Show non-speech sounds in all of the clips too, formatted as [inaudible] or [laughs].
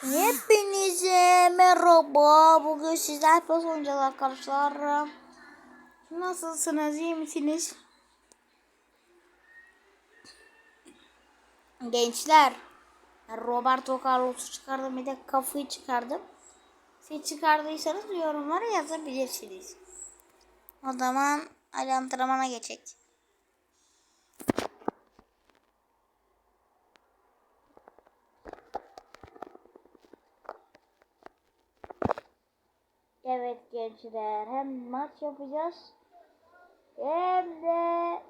Hepinize merhaba. Bugün sizler PES oynayacağız arkadaşlar. Nasılsınız? iyi misiniz? Gençler. Roberto Carlos'u çıkardım. Bir de kafayı çıkardım. Siz çıkardıysanız yorumlara yazabilirsiniz. O zaman hadi antrenmana geçecek. Evet gençler hem maç yapacağız hem de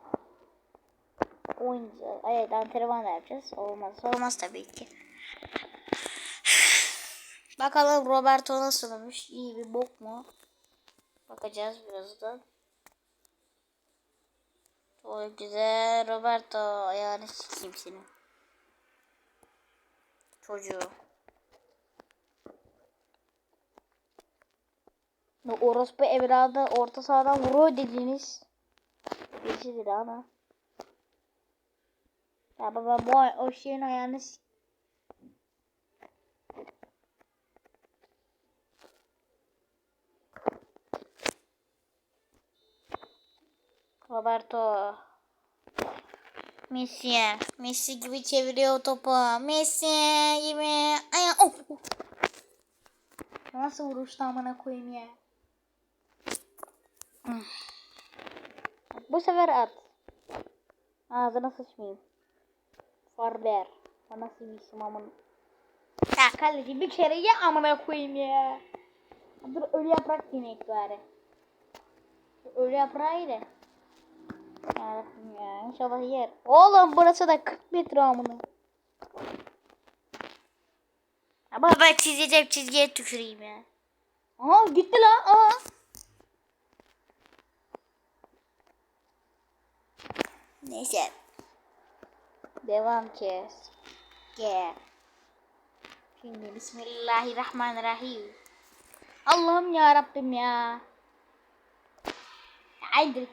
oynayacağız. Evet antrenman yapacağız. Olmaz olmaz tabii ki. Bakalım Roberto nasılmış? İyi bir bok mu? Bakacağız birazdan. Çok güzel Roberto yani sikeyim seni. Çocuğu. Orospu evladı orta sahadan vuruyor dediğiniz birisidir ama. Ya baba bu o şeyin ayağını Roberto Messi Messi gibi çeviriyor topu Messi gibi Ay, oh. oh. Nasıl vuruştu amına koyayım ya Bu sefer at. Ağzına sıçmayayım. Farber. O nasıl bir isim amın. Ya kaleci bir kere ye amına koyayım ya. Dur ölü yaprak yemek bari. Ölü yaprağı ile. Yarabbim ya inşallah yer. Oğlum burası da 40 metre amına. Ya baba çizeceğim çizgiye tüküreyim ya. Aha gitti lan. Aha. Neyse. Devam ki. Gel. Şimdi Bismillahirrahmanirrahim. Allah'ım ya Rabbim ya. Haydi.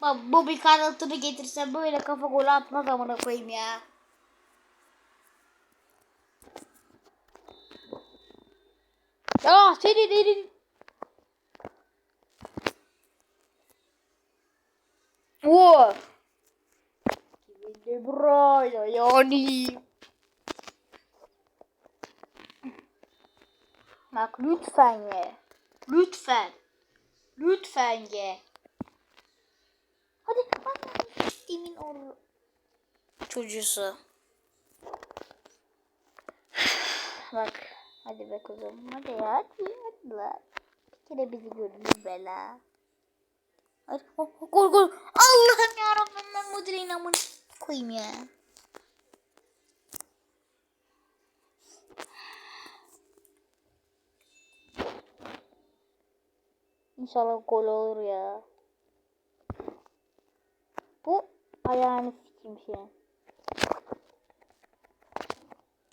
Bak bu bir kanatını getirse böyle kafa golü atmaz amına koyayım ya. Ya seni derin. Oo. De Bruyne yani. Bak lütfen ye. Lütfen. Lütfen ye. Hadi hadi. Demin or çocuğusu. [sighs] Bak. Hadi be kızım. Hadi ya. Hadi. Hadi lan. Bir kere bizi gördün bela. Hadi. Oh, gol gol. Allah'ım yarabbim ben bu direğin amına koyayım ya. İnşallah gol olur ya. Bu ayağını sikeyim senin.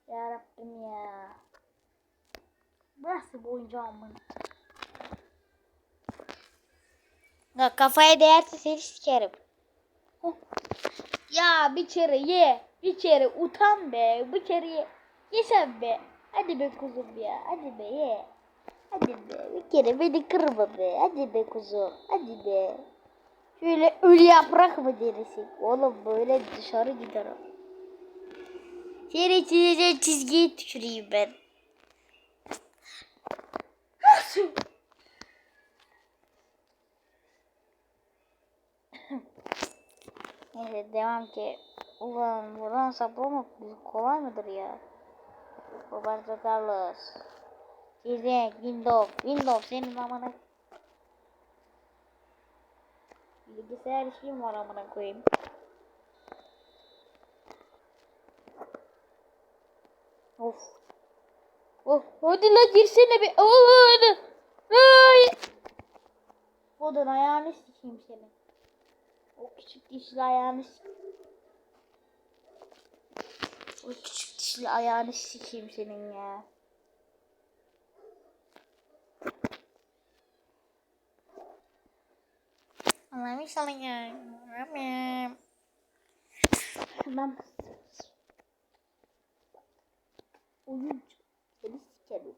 Ya Rabbim ya. Burası boyunca amına. Ya kafaya değerse seni sikerim. Huh. Ya bir kere ye. Bir kere utan be. Bir kere ye. Ye sen be. Hadi be kuzum ya. Hadi be ye. Hadi be. Bir kere beni kırma be. Hadi be kuzum. Hadi be. Şöyle ölü yaprak mı derisin? Oğlum böyle dışarı gider o. Seni çizeceğin çizgiyi tüküreyim ben. [laughs] Neyse devam ki. Ulan buradan saplamak kolay mıdır ya? Roberto Carlos. Çizek, Windows, Windows senin amına. Bilgisayar işim var amına koyayım. Of. Of, hadi la girsene bir. Oh, hadi. Ay. Odun ayağını sikeyim senin. O küçük dişli ayağını. O küçük dişli ayağını sikeyim senin ya. Allah'ım inşallah ya. Rabbim. Tamam. Oyun Seni sikerim.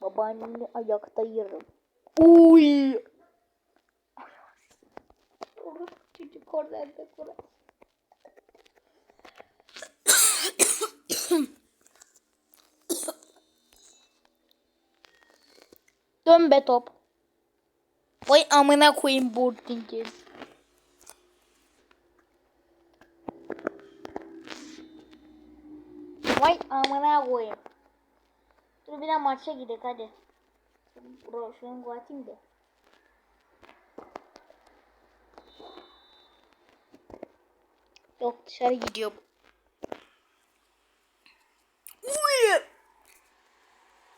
Babaanneni ayakta yerim. Uy. Çocuk oradan da kurar. Dön be top. Vay amına koyayım boarding'i. Vay amına koyayım. Dur bir de maça gidelim hadi. Bro şunu atayım da. Yok dışarı gidiyor. Uy!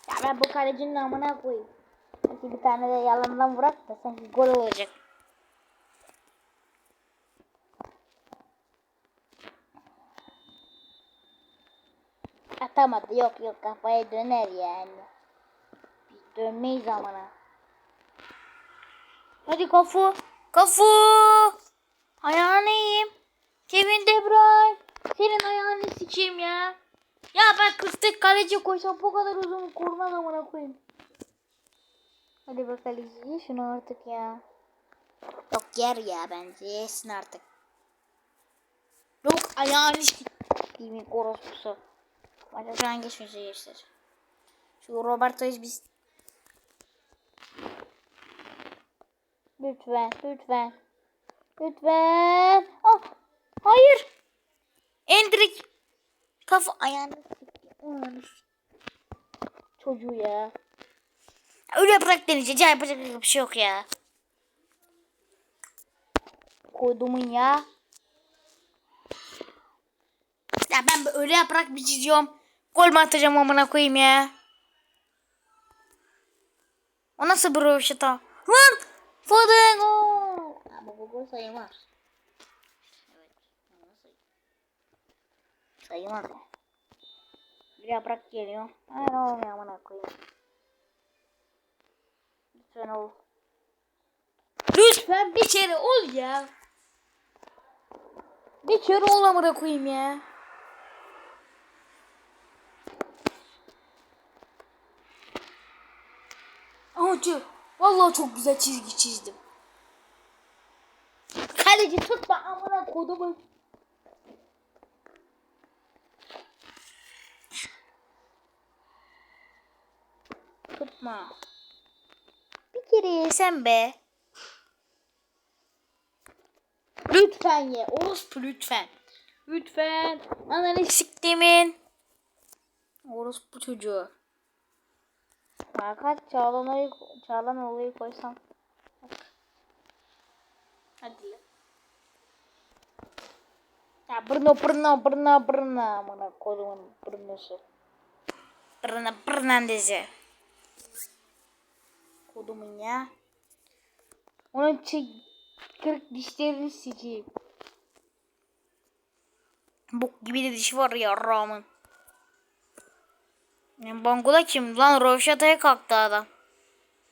Ya ben bu kalecinin amına koyayım. Sanki bir tane de yalandan vurak da sanki gol olacak. Atamadı. Yok yok kafaya döner yani. Biz dönmeyiz amına. Hadi kafu. Kafu. Ayağını yiyeyim. Kevin De Bruyne. Senin ayağını sikeyim ya. Ya ben 40 kaleci koysam bu kadar uzun kurmaz amına koyayım. Hadi bak kaleci şunu artık ya. Yok yer ya bence yesin artık. Yok ayağını sikeyim orospusu. Maça şu an geçmeyecek gençler. Şu Roberto'yu biz... Lütfen, lütfen. Lütfen. Hayır. Endrik. Kafa ayağını. Çocuğu ya. Öyle bırak deneyeceğiz. Ya yapacak bir şey yok ya. Koydumun ya. Ya ben öyle yaprak bir çiziyorum. Gol mü atacağım amına koyayım ya. O nasıl bir röveşata? Lan! Foden! Ama bu gol sayılmaz. Sayılmaz. Bir yaprak geliyor. Hayır olmuyor amına koyayım. Lütfen ol. Lütfen bir kere ol ya. Bir kere ol amına koyayım ya. Hacı vallahi çok güzel çizgi çizdim. Kaleci tutma amına kodumu. Tutma. Bir kere yesen be. Lütfen ye. Orospu lütfen. Lütfen. Ananı siktimin. Orospu çocuğu. Fakat Çağlan olayı, Çağlan olayı koysam. Hadi lan. Ya brno brno brno brno amına kodumun brnosu. Brno brnandezi. Kodumun ya. Onun çi kırık dişlerini sikeyim. Bok gibi de dişi var ya Ram'ın. Yani Bangula kim? Lan Roşata'ya kalktı adam.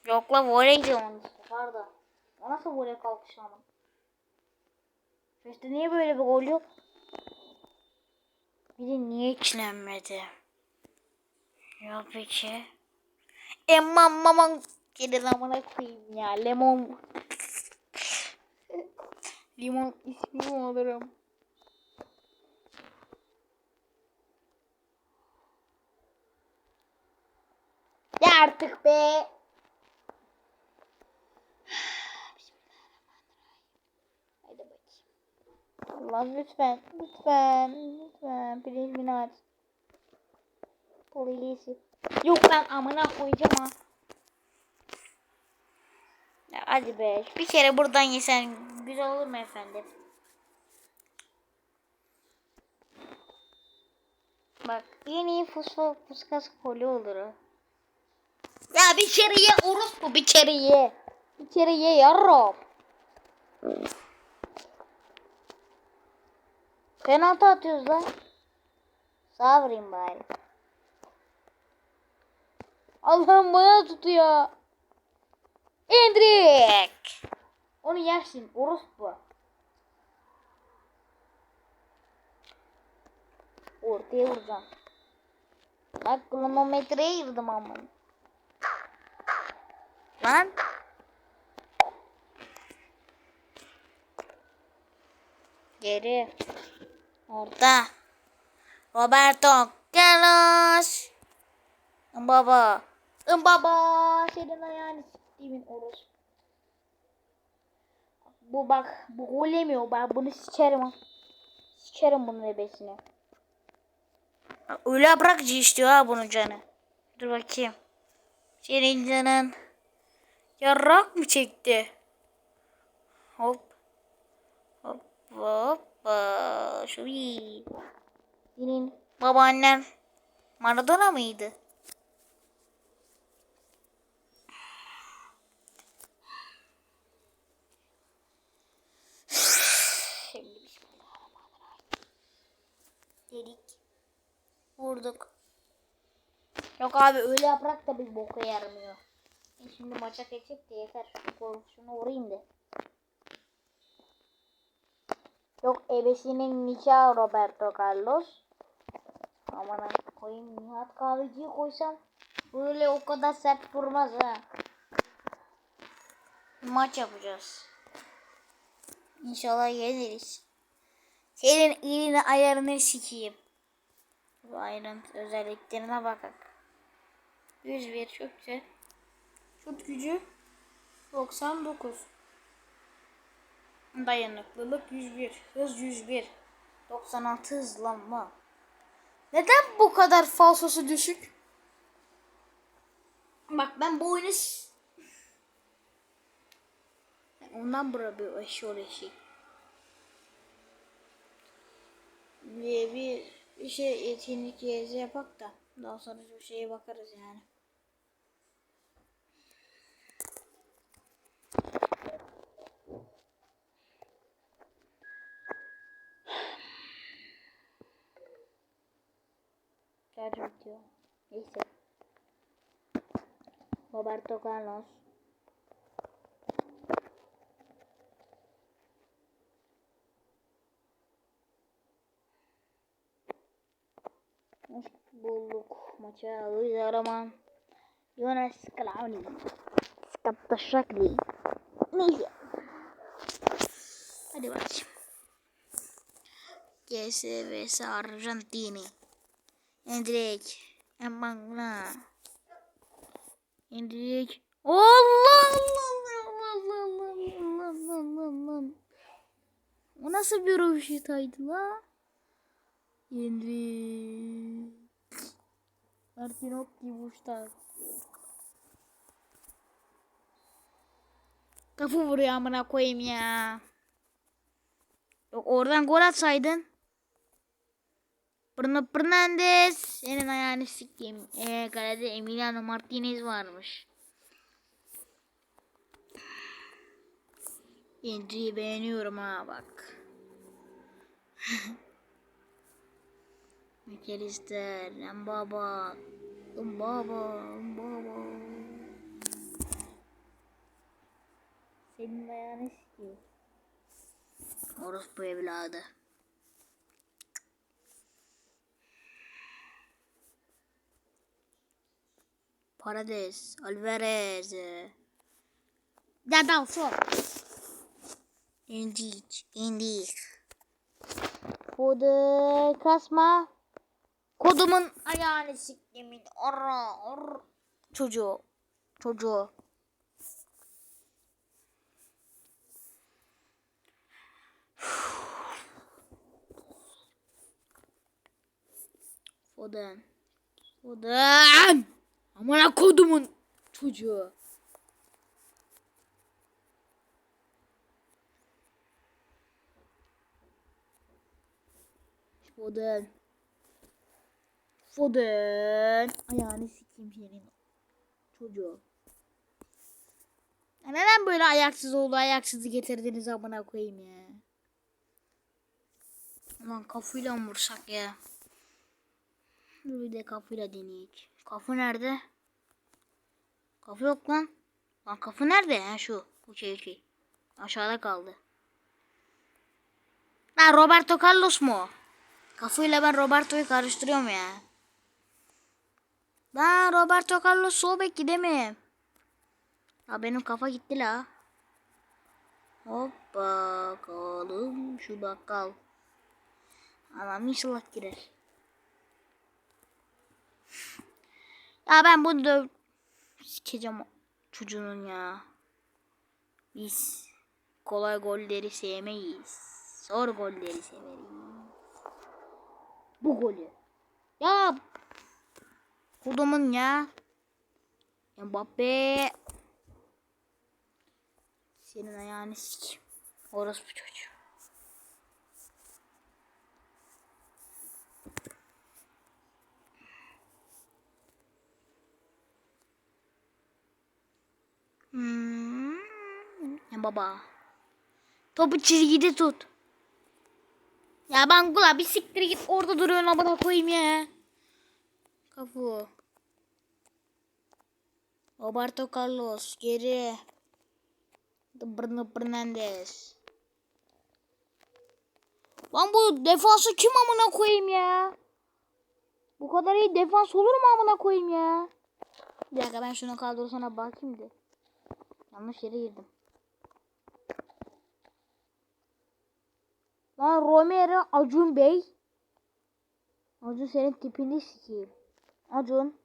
Yok la voley diyor onu işte. Pardon. O nasıl voley kalkış ama? İşte niye böyle bir gol yok? Bir de niye içlenmedi? Ya peki. Emman maman geri zamana koyayım ya. Lemon. Limon ismi mi olurum? Ya artık be. Allah lütfen, lütfen, lütfen. Please aç. Please. Yok ben amına koyacağım ha. Hadi be. Bir kere buradan yesen güzel olur mu efendim? Bak yeni fosfor puskas kolu olur. Ya bir kere ye orospu bir kere ye. Bir kere ye yarrab. Penaltı atıyoruz lan. Sağ vurayım bari. Allah'ım bana tutuyor. Endrik. Onu yersin orospu. Ortaya vuracağım. Bak kronometreye girdim ama. Lan. Geri. Orada. Roberto Carlos. Baba. Baba. Senin ayağını siktiğimin orası. Bu bak. Bu gol yemiyor. Ben bunu sikerim. Sikerim bunun ebesini. Öyle bırakıcı istiyor ha bunun canı. Dur bakayım. Senin canın. Yarrak mı çekti? Hop. Hop hop. Şu iyi. Senin babaannen Maradona mıydı? Şimdi bismillahirrahmanirrahim. Dedik. Vurduk. Yok abi öyle yaprak da bir boka yaramıyor. E Şimdi maça geçip de yeter. Şu korkusunu vurayım da. Yok ebesinin nikahı Roberto Carlos. Aman koyayım Nihat kahveciyi koysam böyle o kadar sert vurmaz ha. Maç yapacağız. İnşallah yeniriz. Senin iyiliğini ayarını sikeyim. Ayrıntı özelliklerine bakak. 101 çok güzel. Şut gücü 99. Dayanıklılık 101. Hız 101. 96 hızlanma. Neden bu kadar falsosu düşük? Bak ben bu oyunu ondan bura bir eşi eşi. Bir, bir, bir şey etkinlik yezi yapak da daha sonra bir şeye bakarız yani. Şarj bitiyor. Neyse. Roberto Carlos. Çağlıyor aman. Jonas Klauni. Sıkıntı şakli. Neyse. Hadi bakayım. GSVS Argentini. Endrek. Emangna. Endrek. Allah Allah Allah Allah Allah Allah Allah. O nasıl bir roşetaydı la? Endrek. Martinok gibi uçta. Kafa vuruyor amına koyayım ya. Yok oradan gol atsaydın. Bruno Fernandes. Senin ayağını sikeyim. Ee, kalede Emiliano Martinez varmış. Endri'yi beğeniyorum ha bak. [laughs] McAllister, Mbaba, Mbaba, Mbaba. Senin ayağını sikeyim. Orospu evladı. Paredes, Alvarez. Ya da sol. Indik, indik. Kodu kasma. Kodumun ayağını siktimin. Orra, or. Çocuğu. Çocuğu. Foden. Foden. Amına kodumun çocuğu. Foden. Foden. Ayağını sikeyim senin. Çocuğu. Ya neden böyle ayaksız oldu ayaksızı getirdiniz amına koyayım ya. Ulan kafayla mı vursak ya? Dur bir de kafayla deneyek. Kafa nerede? Kafa yok lan. Lan kafa nerede? Ha şu. Şey şey. Aşağıda kaldı. Lan Roberto Carlos mu? Kafayla ben Roberto'yu karıştırıyorum ya. Lan Roberto Carlos sol bek gidemem. Ya benim kafa gitti la. Hoppa bakalım şu bakkal. Anam inşallah girer. Ya ben bunu döv... Sikeceğim çocuğunun ya. Biz kolay golleri sevmeyiz. Zor golleri severiz. Bu golü. Ya Kudumun ya. Mbappe. Senin ayağını sik. Orası bu çocuğu. Hmm. Ya baba. Topu çizgide tut. Ya ben kula bir siktir git orada duruyorsun amına koyayım ya. Kafu. Roberto Carlos geri. Bruno Fernandes. Lan bu defansı kim amına koyayım ya? Bu kadar iyi defans olur mu amına koyayım ya? Bir dakika ben şunu kaldırsana bakayım da. Yanlış yere girdim. Lan Romero Acun Bey. Acun senin tipini sikeyim. Acun.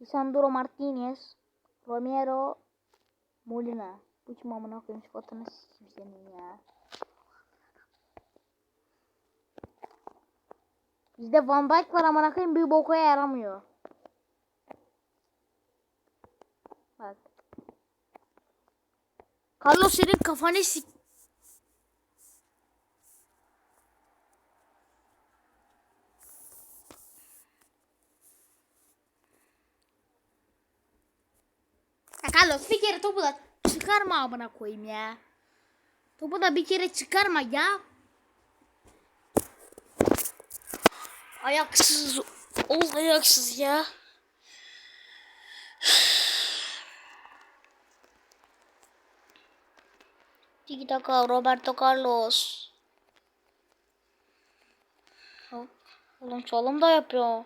Lisandro Martinez. Romero Molina. Bu kim amına koyayım sıfatını sikeyim senin ya. Bizde Van Dijk var amına koyayım bir boka yaramıyor. Bak. Carlos senin kafanı sik. Ya Carlos bir kere topu da çıkarma amına koyayım ya. Topu da bir kere çıkarma ya. Ayaksız ol ayaksız ya. Tiki taka Roberto Carlos. Oğlum çalım da yapıyor.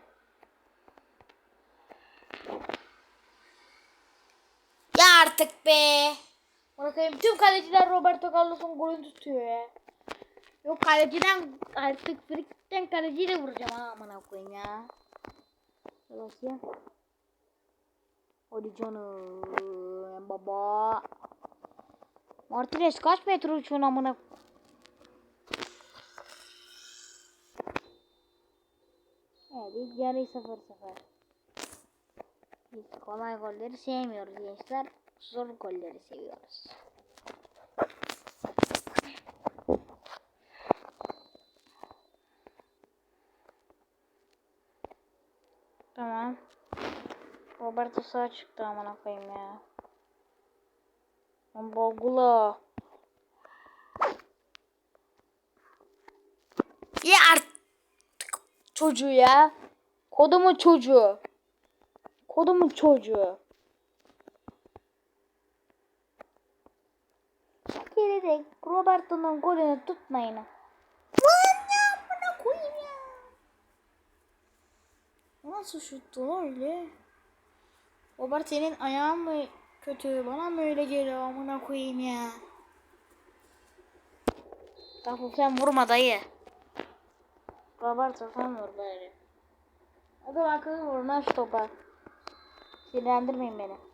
Ya artık be. Bakayım tüm kaleciler Roberto Carlos'un golünü tutuyor ya. Yok kaleciden artık frikten kaleciyle vuracağım ha amına koyayım ya. Bakayım. Hadi canım baba. Martinez kaç metre uçuyorsun amına? Evet yarı 0 0. Biz kolay golleri sevmiyoruz gençler. Zor golleri seviyoruz. Tamam. Roberto sağ çıktı amına koyayım ya. Bogula. Ya çocuğu ya. Kodumun çocuğu. Kodumun çocuğu. De Roberto'nun golünü tutmayın. Lan ya buna koyayım ya. Nasıl şuttu lan öyle? Robert senin ayağın mı kötü? Bana mı öyle geliyor amına koyayım ya? Tamam sen vurma dayı. Robert sen vur bari. Hadi bakalım vurun aç topa. Sinirlendirmeyin beni.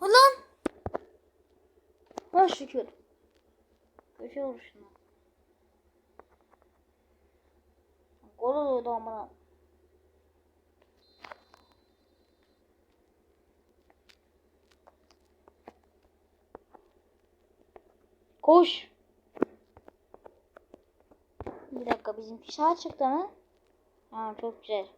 Oh, lan. Ha şükür. Köşe vuruşuna. Gol oluyordu amına. Koş. Bir dakika bizimki sağ çıktı mı? Ha çok güzel.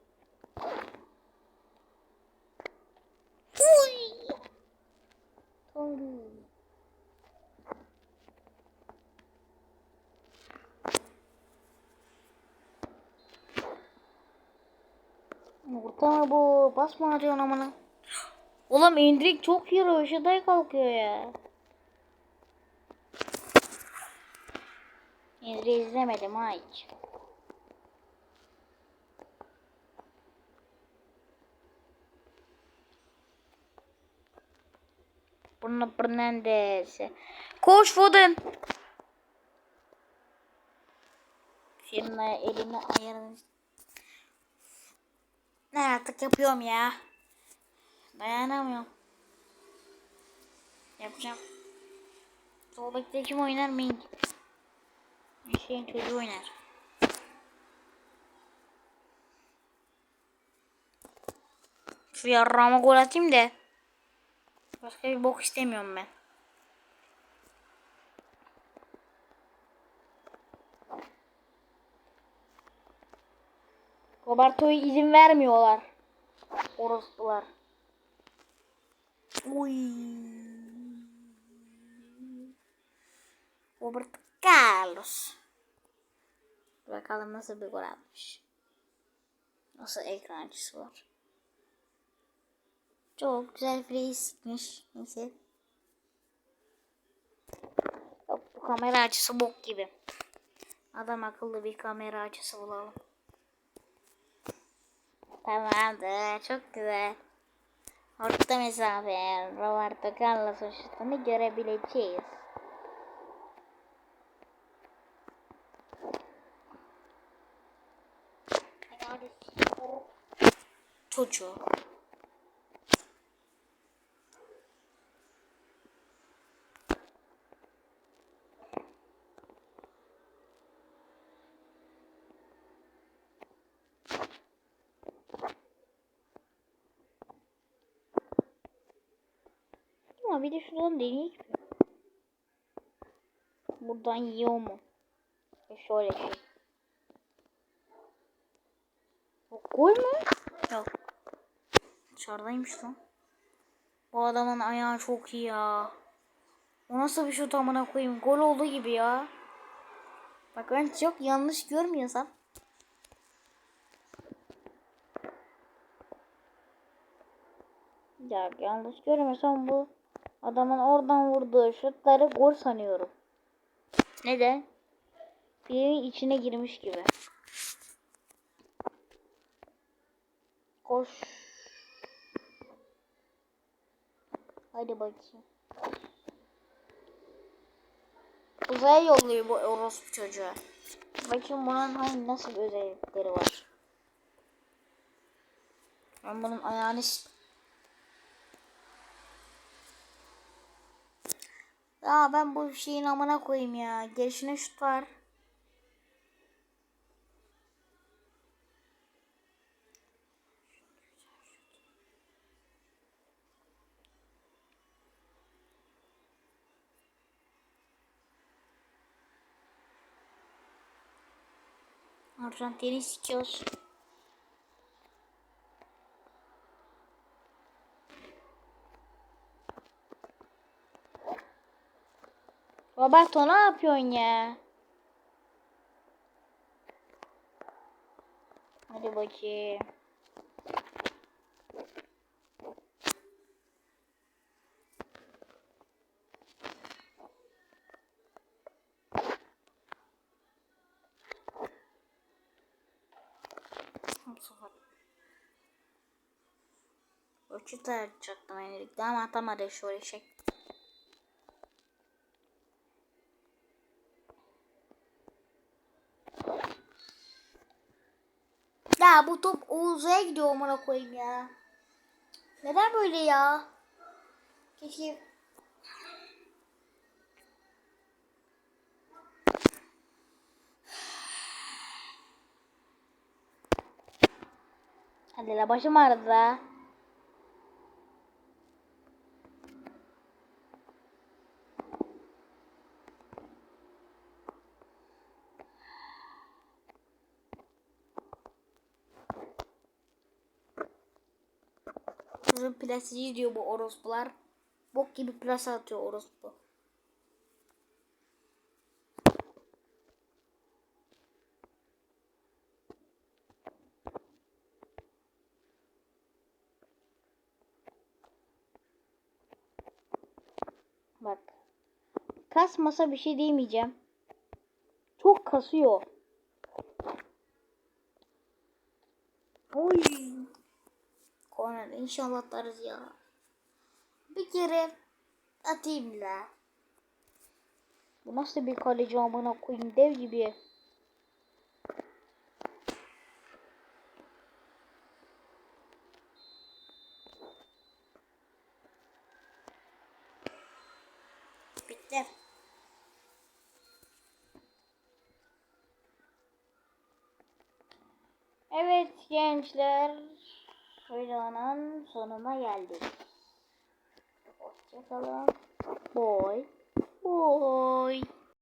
basma basma diyorsun amına. Oğlum indirik çok yürüyor aşağıda kalkıyor ya. İndiri izlemedim ha hiç. Bruno Fernandes. Koş Foden. Firma elini ayarını ne artık yapıyorum ya. Dayanamıyorum. Yapacağım. Sol bekte kim oynar Ming? Bir şeyin çocuğu oynar. Şu yarrağıma gol atayım da. Başka bir bok istemiyorum ben. Roberto'ya izin vermiyorlar. Orospular. Uy. Roberto Carlos. Bakalım nasıl bir gol atmış. Nasıl ekran açısı var. Çok güzel free sıkmış. Neyse. Yok bu kamera açısı bok gibi. Adam akıllı bir kamera açısı bulalım. Tamamdır. Çok güzel. Orta mesafe. Roberto Carlos şutunu görebileceğiz. Çocuğu. Ama bir de şuradan deneyik mi? Buradan yiyor mu? E şöyle şey. O gol mü? Yok. Dışarıdaymış lan. Bu adamın ayağı çok iyi ya. O nasıl bir şut amına koyayım? Gol oldu gibi ya. Bak ben çok yanlış görmüyorsam. Ya yanlış görmüyorsam bu adamın oradan vurduğu şutları gol sanıyorum. Neden? Filmin içine girmiş gibi. Koş. Hadi bakayım. Uzaya yolluyor bu orospu çocuğu. Bakayım bunun hangi nasıl özellikleri var. Ben bunun ayağını Ya ben bu şeyin amına koyayım ya. Gelişine şut var. Arjantin'i sikiyoruz. Roberto ne yapıyorsun ya? Hadi bakayım. Ölçü tarayacaktım öncelikle ama atamadı şu eşek. Ya bu top Oğuz'a gidiyor amına koyayım ya. Neden böyle ya? Keşke Hadi la başım ağrıdı plasici diyor bu orospular. Bok gibi plasa atıyor orospu. Bak. Kasmasa bir şey demeyeceğim. Çok kasıyor. Oy. Korner inşallah atarız ya. Bir kere Atayım la. Bu nasıl bir kaleci amına koyayım dev gibi. Bitti. Evet gençler. Videonun sonuna geldik. Hoşçakalın. Boy. Boy.